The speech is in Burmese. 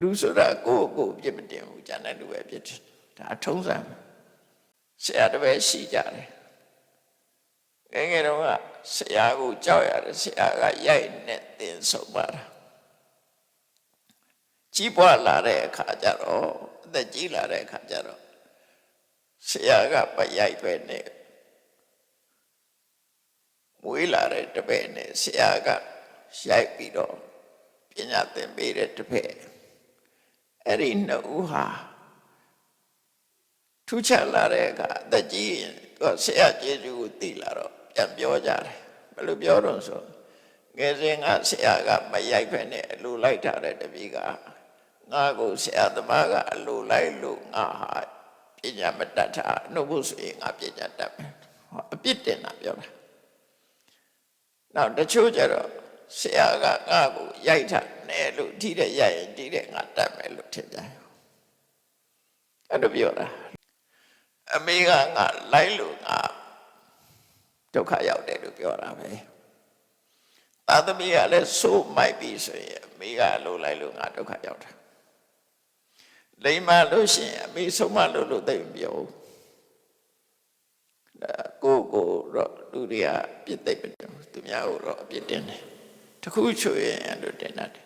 လူဆိုတာကိုယ့်ကိုယ်ပြစ်မတင်ဘူးကျန်တဲ့လူပဲပြစ်တယ်ဒါအထုံးစံဆရာတစ်ပည့်ရှိကြတယ်ငယ်ငယ်တော့ကဆရာကိုကြောက်ရတယ်ဆရာကရိုက်နဲ့တင်ဆုံးပါတာကြီးပွားလာတဲ့အခါကျတော့အသက်ကြီးလာတဲ့အခါကျတော့ဆရာကပရိုက်ပဲနဲ့မွေးလာတဲ့တပည့်နဲ့ဆရာကရိုက်ပြီးတော့ပညာသင်ပေးတဲ့တပည့် အဲ့ဒီနှစ်ဦးဟာထူးခြားလာတဲ့အခါအသက်ကြီးရင်သူကဆရာကျေးဇူးကိုသိလာတော့ပြန်ပြောကြတယ်ဘယ်လိုပြောတော့ဆိုငယ်စဉ်ကဆရာကမရိုက်ဖက်နဲ့အလိုလိုက်ထားတဲ့တပည့်ကငါကိုဆရာသမားကအလိုလိုက်လို့ငါဟာပညာမတတ်တာနှုတ်ဖို့ဆိုရင်ငါပညာတတ်မယ်ဟောအပြစ်တင်တာပြောတာနောက်တချို့ကျတော့ ဆရာကငါကိုရိုက်ထားတယ်လို့ထိတဲ့ရိုက်ရင်ထိတဲ့ငါတတ်မယ်လို့ထင်ကြတယ်အဲ့လိုပြောတာအမေကငါလိုက်လို့ငါဒုက္ခရောက်တယ်လို့ပြောတာပဲသာသမီကလည်းစိုးမိုက်ပြီဆိုရင်အမေကလိုလိုက်လို့ငါဒုက္ခရောက်တာလိမ္မာလို့ရှိရင်အမေဆုံးမလို့လို့သိမပြောဘူးဒါကိုယ့်ကိုယ်တော့လူတွေကပြစ်သိမ့်မတယ်သူများကိုတော့အပြစ်တင်တယ် တခုချွေရင်အဲ့လိုတင်တတ်တယ်